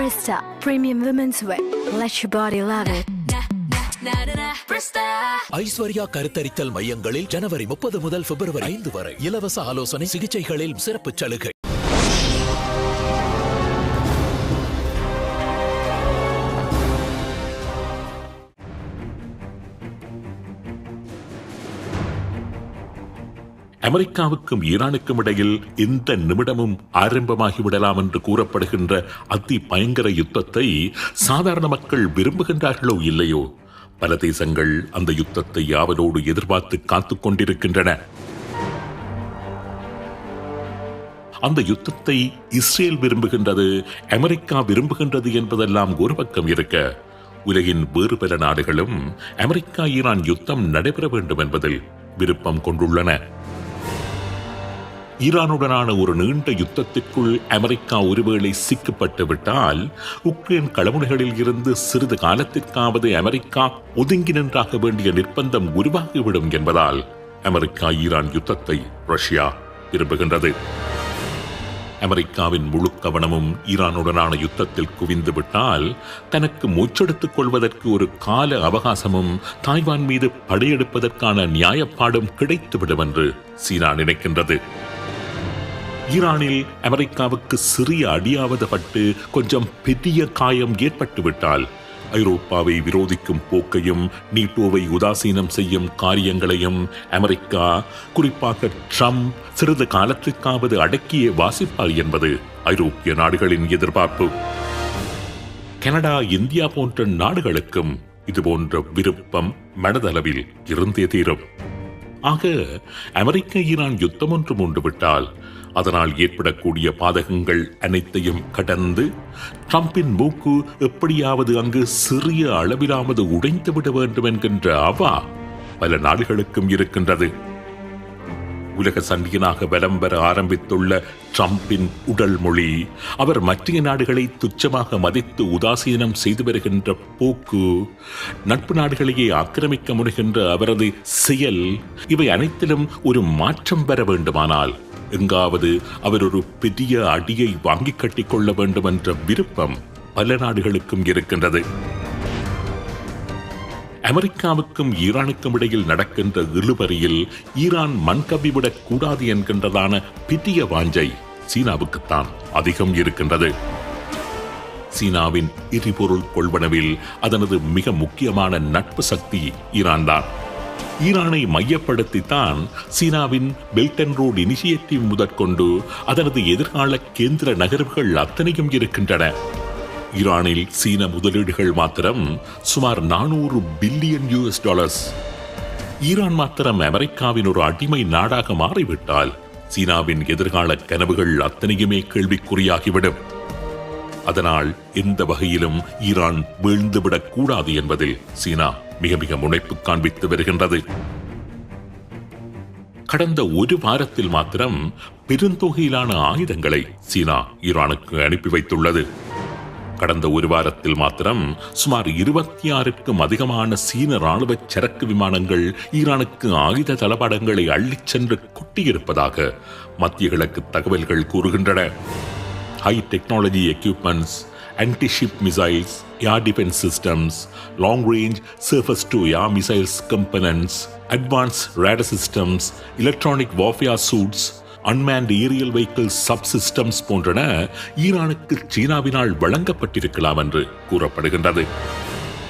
Presta Premium Women's Wear. Let your body love it. Aishwarya கருத்தரித்தல் மையங்களில் ஜனவரி முப்பது முதல் பிப்ரவரி ஐந்து வரை இலவச ஆலோசனை சிகிச்சைகளில் சிறப்பு சலுகை அமெரிக்காவுக்கும் ஈரானுக்கும் இடையில் எந்த நிமிடமும் ஆரம்பமாகிவிடலாம் என்று கூறப்படுகின்ற அதி பயங்கர யுத்தத்தை சாதாரண மக்கள் விரும்புகின்றார்களோ இல்லையோ? பல தேசங்கள் அந்த யுத்தத்தை யாவரோடு எதிர்பார்த்து காத்துக் கொண்டிருக்கின்றன. அந்த யுத்தத்தை இஸ்ரேல் விரும்புகின்றது அமெரிக்கா விரும்புகின்றது என்பதெல்லாம் ஒரு பக்கம் இருக்க உலகின் வேறு பல நாடுகளும் அமெரிக்கா ஈரான் யுத்தம் நடைபெற வேண்டும் என்பதில் விருப்பம் கொண்டுள்ளன. ஈரானுடனான ஒரு நீண்ட யுத்தத்திற்குள் அமெரிக்கா ஒருவேளை சிக்கப்பட்டு விட்டால் உக்ரைன் களமுனைகளில் இருந்து சிறிது காலத்திற்காவது அமெரிக்கா ஒதுங்கி நின்றாக வேண்டிய நிர்பந்தம் உருவாகிவிடும் என்பதால் அமெரிக்கா ஈரான் யுத்தத்தை ரஷ்யா விரும்புகின்றது. அமெரிக்காவின் முழு கவனமும் ஈரானுடனான யுத்தத்தில் குவிந்து விட்டால் தனக்கு மூச்செடுத்துக் கொள்வதற்கு ஒரு கால அவகாசமும் தாய்வான் மீது படையெடுப்பதற்கான நியாயப்பாடும் கிடைத்துவிடும் என்று சீனா நினைக்கின்றது. ஈரானில் அமெரிக்காவுக்கு சிறிய அடியாவது பட்டு கொஞ்சம் பெரிய காயம் ஏற்பட்டுவிட்டால் ஐரோப்பாவை விரோதிக்கும் போக்கையும் நீட்டோவை உதாசீனம் செய்யும் காரியங்களையும் அமெரிக்கா குறிப்பாக ட்ரம்ப் சிறிது காலத்திற்காவது அடக்கியே வாசிப்பார் என்பது ஐரோப்பிய நாடுகளின் எதிர்பார்ப்பு. கனடா இந்தியா போன்ற நாடுகளுக்கும் இதுபோன்ற விருப்பம் மனதளவில் இருந்தே தீரும். ஆக அமெரிக்க ஈரான் யுத்தம் ஒன்று மூண்டுவிட்டால் அதனால் ஏற்படக்கூடிய பாதகங்கள் அனைத்தையும் கடந்து ட்ரம்பின் மூக்கு எப்படியாவது அங்கு சிறிய அளவிலாவது உடைந்துவிட வேண்டும் என்கின்ற அவா பல நாடுகளுக்கும் இருக்கின்றது. உலக சண்டியனாக வலம் பெற ஆரம்பித்துள்ள ட்ரம்பின் உடல் மொழி அவர் மற்ற நாடுகளை துச்சமாக மதித்து உதாசீனம் செய்து வருகின்ற போக்கு நட்பு நாடுகளையே ஆக்கிரமிக்க முனைகின்ற அவரது செயல் இவை அனைத்திலும் ஒரு மாற்றம் பெற வேண்டுமானால் எங்காவது அவர் ஒரு பெரிய அடியை வாங்கி கட்டிக்கொள்ள வேண்டும் என்ற விருப்பம் பல நாடுகளுக்கும் இருக்கின்றது. அமெரிக்காவுக்கும் ஈரானுக்கும் இடையில் நடக்கின்ற இழுபறியில் ஈரான் மண் கவிவிடக் கூடாது என்கின்றதான பெரிய வாஞ்சை சீனாவுக்குத்தான் அதிகம் இருக்கின்றது. சீனாவின் எரிபொருள் கொள்வனவில் அதனது மிக முக்கியமான நட்பு சக்தி ஈரான் தான் ஈரானை மையப்படுத்தித்தான் சீனாவின் பெல்ட் அண்ட் ரோட் இனிஷியேட்டிவ் முதற்கொண்டு அதனது எதிர்கால கேந்திர நகர்வுகள் அத்தனையும் இருக்கின்றன. ஈரானில் சீன முதலீடுகள் மாத்திரம் சுமார் நானூறு பில்லியன் யூஎஸ் டாலர்ஸ் ஈரான் மாத்திரம் அமெரிக்காவின் ஒரு அடிமை நாடாக மாறிவிட்டால் சீனாவின் எதிர்கால கனவுகள் அத்தனையுமே கேள்விக்குறியாகிவிடும். அதனால் எந்த வகையிலும் ஈரான் வீழ்ந்துவிடக் கூடாது என்பதில் சீனா மிக மிக முனைப்பு காண்பித்து வருகின்றது. கடந்த ஒரு வாரத்தில் மாத்திரம் பெருந்தொகையிலான ஆயுதங்களை சீனா ஈரானுக்கு அனுப்பி வைத்துள்ளது. கடந்த ஒரு வாரத்தில் மாத்திரம் சுமார் இருபத்தி ஆறுக்கும் அதிகமான சீன ராணுவ சரக்கு விமானங்கள் ஈரானுக்கு ஆயுத தளபாடங்களை அள்ளிச் சென்று கொட்டியிருப்பதாக மத்திய கிழக்கு தகவல்கள் கூறுகின்றன. High technology equipments anti-ship missiles, air defense systems, long-range surface-to-air missiles components, advanced radar systems, electronic warfare suits, unmanned aerial vehicle subsystems போன்றன ஈரானுக்கு சீனாவினால் வழங்கப்பட்டிருக்கலாம் என்று கூறப்படுகின்றது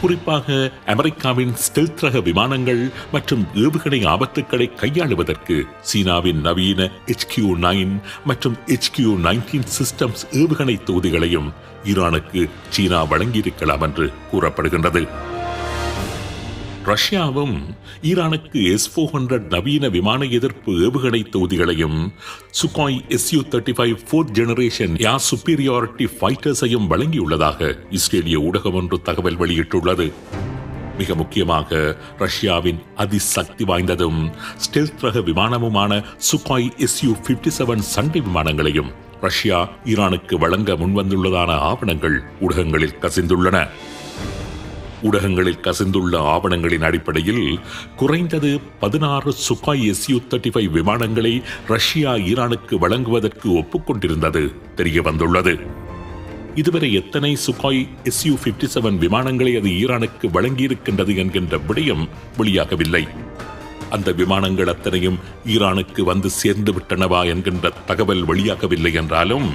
குறிப்பாக அமெரிக்காவின் ஸ்டெல்த் ரக விமானங்கள் மற்றும் ஏவுகணை ஆபத்துக்களை கையாளுவதற்கு சீனாவின் நவீன HQ நைன் மற்றும் HQ நைன்டீன் சிஸ்டம்ஸ் ஏவுகணை தொகுதிகளையும் ஈரானுக்கு சீனா வழங்கியிருக்கலாம் என்று கூறப்படுகின்றது. ரஷ்யாவும் ஈரானுக்கு எஸ் ஃபோர் ஹண்ட்ரட் நவீன விமான எதிர்ப்பு ஏவுகணை தொகுதிகளையும் Sukhoi SU thirty five fourth generation யா சுப்பீரியாரிட்டி ஃபைட்டர்ஸையும் வழங்கியுள்ளதாக இஸ்ரேலிய ஊடகம் ஒன்று தகவல் வெளியிட்டுள்ளது. மிக முக்கியமாக ரஷ்யாவின் அதிசக்தி வாய்ந்ததும் ஸ்டெல்த் ரக விமானமுமான சுகாய் எஸ்யூ பிப்டி செவன் சண்டை விமானங்களையும் ரஷ்யா ஈரானுக்கு வழங்க முன்வந்துள்ளதான ஆவணங்கள் ஊடகங்களில் கசிந்துள்ளன. ஊடகங்களில் கசிந்துள்ள ஆவணங்களின் அடிப்படையில் குறைந்தது பதினாறு சுகாய் எஸ்யூ தேர்ட்டி ஃபைவ் விமானங்களை ரஷ்யா ஈரானுக்கு வழங்குவதற்கு ஒப்புக்கொண்டிருந்தது. தெரிய வந்துள்ளது. இதுவரை எத்தனை சுகாய் எஸ்யூ பிப்டி செவன் விமானங்களை அது ஈரானுக்கு வழங்கியிருக்கின்றது என்கின்ற விடயம் வெளியாகவில்லை. அந்த விமானங்கள் அத்தனையும் ஈரானுக்கு வந்து சேர்ந்து விட்டனவா என்கின்ற தகவல் வெளியாகவில்லை என்றாலும்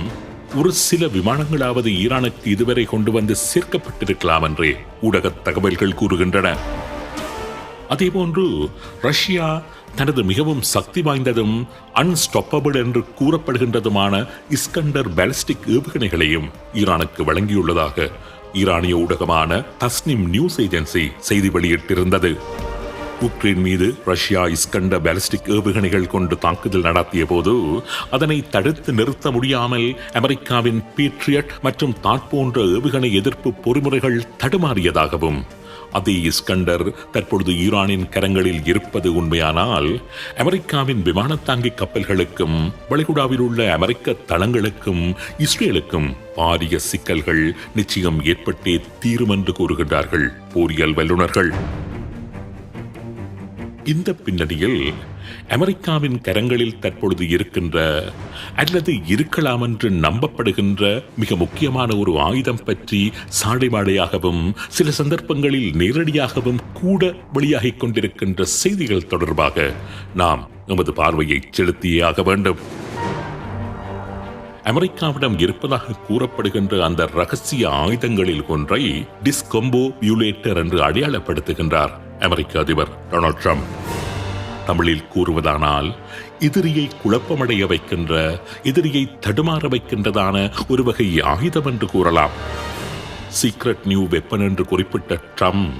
ஒரு சில விமானங்களாவது ஈரானுக்கு இதுவரை கொண்டு வந்து சேர்க்கப்பட்டிருக்கலாம் என்றே ஊடக தகவல்கள் கூறுகின்றன. அதேபோன்று ரஷ்யா தனது மிகவும் சக்தி வாய்ந்ததும் அன்ஸ்டாப்பபிள் என்று கூறப்படுகின்றதுமான இஸ்கண்டர் பாலிஸ்டிக் ஏவுகணைகளையும் ஈரானுக்கு வழங்கியுள்ளதாக ஈரானிய ஊடகமான தஸ்னிம் நியூஸ் ஏஜென்சி செய்தி வெளியிட்டிருந்தது. உக்ரைன் மீது ரஷ்யா இஸ்கண்ட பாலிஸ்டிக் ஏவுகணைகள் கொண்டு தாக்குதல் நடத்திய போது அதனை தடுத்து நிறுத்த முடியாமல் அமெரிக்காவின் பீட்ரியட் மற்றும் தாட் போன்ற ஏவுகணை எதிர்ப்பு பொறிமுறைகள் தடுமாறியதாகவும் அதே இஸ்கண்டர் தற்பொழுது ஈரானின் கரங்களில் இருப்பது உண்மையானால் அமெரிக்காவின் விமானத்தாங்கி கப்பல்களுக்கும் வளைகுடாவில் உள்ள அமெரிக்க தளங்களுக்கும் இஸ்ரேலுக்கும் பாரிய சிக்கல்கள் நிச்சயம் ஏற்பட்டே தீரும் என்று கூறுகின்றார்கள். போரியல் வல்லுநர்கள். இந்த பின்னணியில் அமெரிக்காவின் கரங்களில் தற்பொழுது இருக்கின்ற அல்லது இருக்கலாம் என்று நம்பப்படுகின்ற மிக முக்கியமான ஒரு ஆயுதம் பற்றி சாடைமாடையாகவும் சில சந்தர்ப்பங்களில் நேரடியாகவும் கூட வெளியாகிக் கொண்டிருக்கின்ற செய்திகள் தொடர்பாக நாம் நமது பார்வையை செலுத்தியே ஆக வேண்டும். அமெரிக்காவிடம் இருப்பதாக கூறப்படுகின்ற அந்த ரகசிய ஆயுதங்களில் ஒன்றை டிஸ்கொம்போ பியூலேட்டர் என்று அடையாளப்படுத்துகின்றார். அமெரிக்க அதிபர் டொனால்ட் ட்ரம்ப். தமிழில் கூறுவதானால் எதிரியை குழப்பமடைய வைக்கின்ற எதிரியை தடுமாற வைக்கின்றதான ஒரு வகை ஆயுதம் என்று கூறலாம். சீக்ரெட் நியூ வெப்பன் என்று குறிப்பிட்ட ட்ரம்ப்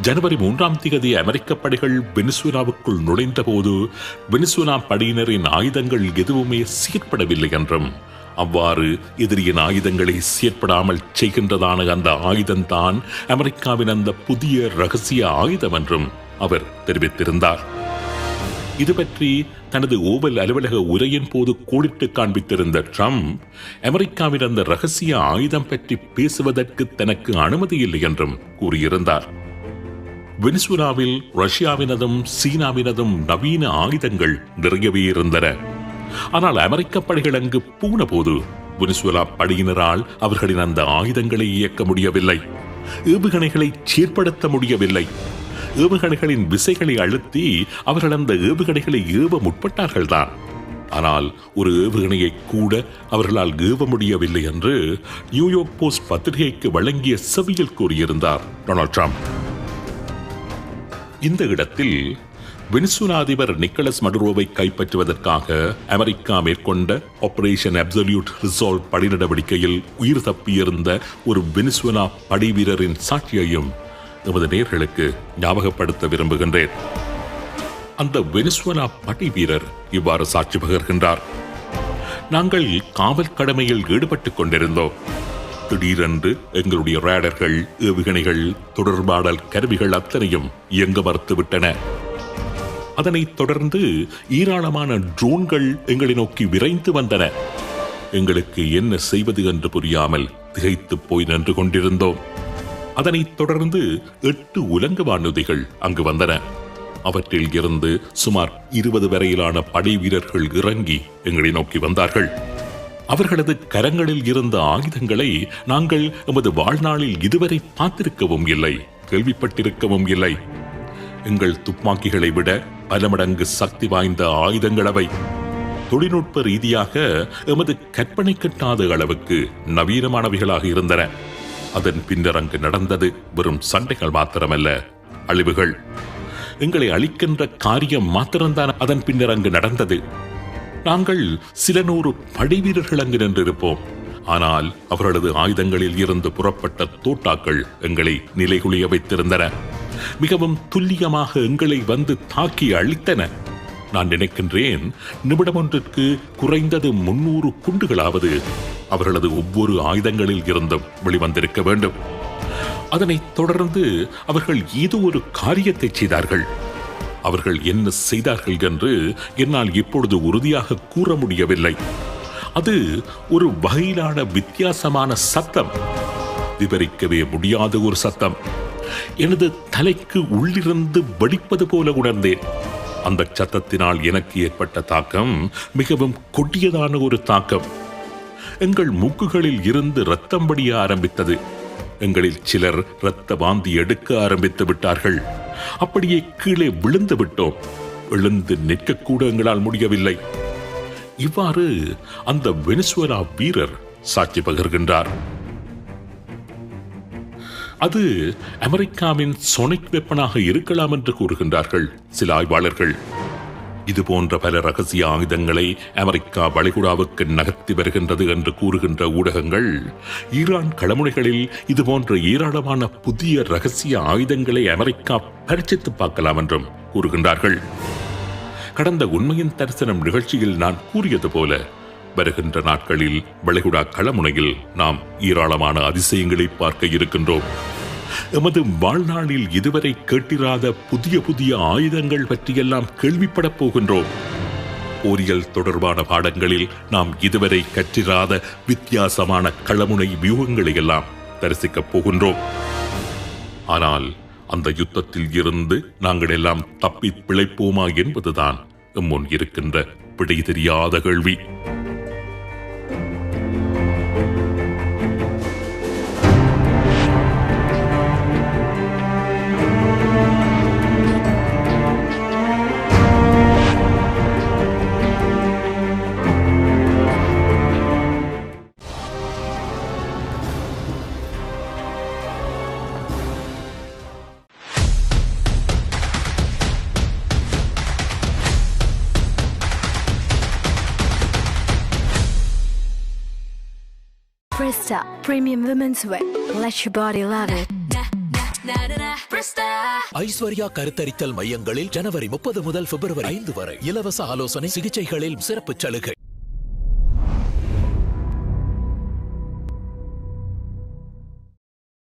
ஜனவரி மூன்றாம் தேதி அமெரிக்க படைகள் வெனிசுலாவுக்குள் நுழைந்தபோது வெனிசுலா படையினரின் ஆயுதங்கள் எதுவுமே சீர்படவில்லை என்றும் அவ்வாறு எதிரியின் ஆயுதங்களை செயற்படாமல் செய்கின்றதான அந்த ஆயுதம்தான் அமெரிக்காவின் அந்த புதிய ரகசிய ஆயுதம் என்றும் அவர் தெரிவித்திருந்தார். இது பற்றி தனது ஓவல் அலுவலக உரையின் போது கோடிட்டு காண்பித்திருந்த ட்ரம்ப் அமெரிக்காவின் அந்த ரகசிய ஆயுதம் பற்றி பேசுவதற்கு தனக்கு அனுமதி இல்லை என்றும் கூறியிருந்தார். வெனிசுலாவில் ரஷ்யாவினதும் சீனாவினதும் நவீன ஆயுதங்கள் நிறையவே இருந்தன. ஆனால் அமெரிக்க படைகள் அங்கு பூன போது வெனிசுலா படையினரால் அவர்களின் அந்த ஆயுதங்களை இயக்க முடியவில்லை. ஏவுகணைகளை சீர்படுத்த முடியவில்லை. ஏவுகணைகளின் விசைகளை அழுத்தி அவர்கள் அந்த ஏவுகணைகளை ஏவ முற்பட்டார்கள்தான். ஆனால் ஒரு ஏவுகணையை கூட அவர்களால் ஏவ முடியவில்லை என்று நியூயார்க் போஸ்ட் பத்திரிகைக்கு வழங்கிய செவியில் கூறியிருந்தார் டொனால்ட் ட்ரம்ப். இந்த இடத்தில் வெனிசுலா அதிபர் நிக்கலஸ் மடுரோவை கைப்பற்றுவதற்காக அமெரிக்கா மேற்கொண்ட ஆபரேஷன் அப்சல்யூட் ரிசால்வ் படை நடவடிக்கையில் உயிர் தப்பியிருந்த ஒரு வெனிசுலா படை வீரரின் சாட்சியையும் நமது நேர்களுக்கு ஞாபகப்படுத்த விரும்புகின்றேன். அந்த வெனிசுவலா படை வீரர் இவ்வாறு சாட்சி பகர்கின்றார். நாங்கள் காவல் கடமையில் ஈடுபட்டுக் கொண்டிருந்தோம். திடீரென்று எங்களுடைய ரேடர்கள் ஏவுகணைகள் தொடர்பாடல் கருவிகள் அத்தனையும் இயங்க மறுத்துவிட்டன. அதனைத் தொடர்ந்து ஏராளமான ட்ரோன்கள் எங்களை நோக்கி விரைந்து வந்தன. எங்களுக்கு என்ன செய்வது என்று புரியாமல் திகைத்து போய் நின்று கொண்டிருந்தோம். அதனைத் தொடர்ந்து எட்டு உலங்கு வானூதிகள் அங்கு வந்தன. அவற்றில் இருந்து சுமார் இருபது வரையிலான படை வீரர்கள் இறங்கி எங்களை நோக்கி வந்தார்கள். அவர்களது கரங்களில் இருந்த ஆயுதங்களை நாங்கள் எமது வாழ்நாளில் இதுவரை பார்த்திருக்கவும் இல்லை கேள்விப்பட்டிருக்கவும் இல்லை. எங்கள் துப்பாக்கிகளை விட பல மடங்கு சக்தி வாய்ந்த ஆயுதங்கள் அவை தொழில்நுட்ப ரீதியாக எமது கற்பனை கட்டாத அளவுக்கு நவீனமானவைகளாக இருந்தன. அதன் பின்னர் அங்கு நடந்தது வெறும் சண்டைகள் மாத்திரமல்ல அழிவுகள். எங்களை அழிக்கின்ற காரியம் மாத்திரம்தான் அதன் பின்னர் அங்கு நடந்தது. நாங்கள் சில நூறு படை வீரர்கள் அங்கு நின்றிருப்போம். ஆனால் அவர்களது ஆயுதங்களில் இருந்து புறப்பட்ட தோட்டாக்கள் எங்களை நிலைகுலிய வைத்திருந்தன. மிகவும் துல்லியமாக எங்களை வந்து தாக்கி அழித்தன. நான் நினைக்கின்றேன் நிமிடம் ஒன்றிற்கு குறைந்தது முன்னூறு குண்டுகளாவது அவர்களது ஒவ்வொரு ஆயுதங்களில் இருந்தும் வெளிவந்திருக்க வேண்டும். அதனைத் தொடர்ந்து அவர்கள் ஏதோ ஒரு காரியத்தை செய்தார்கள். அவர்கள் என்ன செய்தார்கள் என்று என்னால் இப்பொழுது உறுதியாக கூற முடியவில்லை. அது ஒரு வகையிலான வித்தியாசமான சத்தம். விவரிக்கவே முடியாத ஒரு சத்தம். எனது தலைக்கு உள்ளிருந்து வெடிப்பது போல உணர்ந்தேன். அந்த சத்தத்தினால் எனக்கு ஏற்பட்ட தாக்கம் மிகவும் கொடியதான ஒரு தாக்கம். எங்கள் மூக்குகளில் இருந்து ரத்தம் வடிய ஆரம்பித்தது. எங்களில் சிலர் இரத்த வாந்தி எடுக்க ஆரம்பித்து விட்டார்கள். அப்படியே கீழே விழுந்து விட்டோம். எழுந்து நிற்கக்கூட எங்களால் முடியவில்லை. இவ்வாறு அந்த வெனிசுவலா வீரர் சாட்சி பகிர்கின்றார். அது அமெரிக்காவின் சொனிக் வெப்பனாக இருக்கலாம் என்று கூறுகின்றார்கள் சில ஆய்வாளர்கள். இது போன்ற பல ரகசிய ஆயுதங்களை அமெரிக்கா வளைகுடாவுக்கு நகர்த்தி வருகின்றது என்று கூறுகின்ற ஊடகங்கள் ஈரான் களமுனைகளில் இது போன்ற ஏராளமான புதிய ரகசிய ஆயுதங்களை அமெரிக்கா பரிச்சித்து பார்க்கலாம் என்றும் கூறுகின்றார்கள். கடந்த உண்மையின் தரிசனம் நிகழ்ச்சியில் நான் கூறியது போல வருகின்ற நாட்களில் வளைகுடா களமுனையில் நாம் ஏராளமான அதிசயங்களை பார்க்க இருக்கின்றோம். எமது வாழ்நாளில் இதுவரை கேட்டிராத புதிய புதிய ஆயுதங்கள் பற்றியெல்லாம் கேள்விப்படப் போகின்றோம். போரியல் தொடர்பான பாடங்களில் நாம் இதுவரை கற்றிராத வித்தியாசமான களமுனை வியூகங்களை எல்லாம் தரிசிக்கப் போகின்றோம். ஆனால் அந்த யுத்தத்தில் இருந்து நாங்கள் எல்லாம் தப்பி பிழைப்போமா என்பதுதான் எம்முன் இருக்கின்ற பிடை தெரியாத கேள்வி. Presta Premium Women's Wear. Let your body love it. Aishwarya கருத்தரித்தல் மையங்களில் ஜனவரி முப்பது முதல் பிப்ரவரி ஐந்து வரை இலவச ஆலோசனை சிகிச்சைகளில் சிறப்பு சலுகை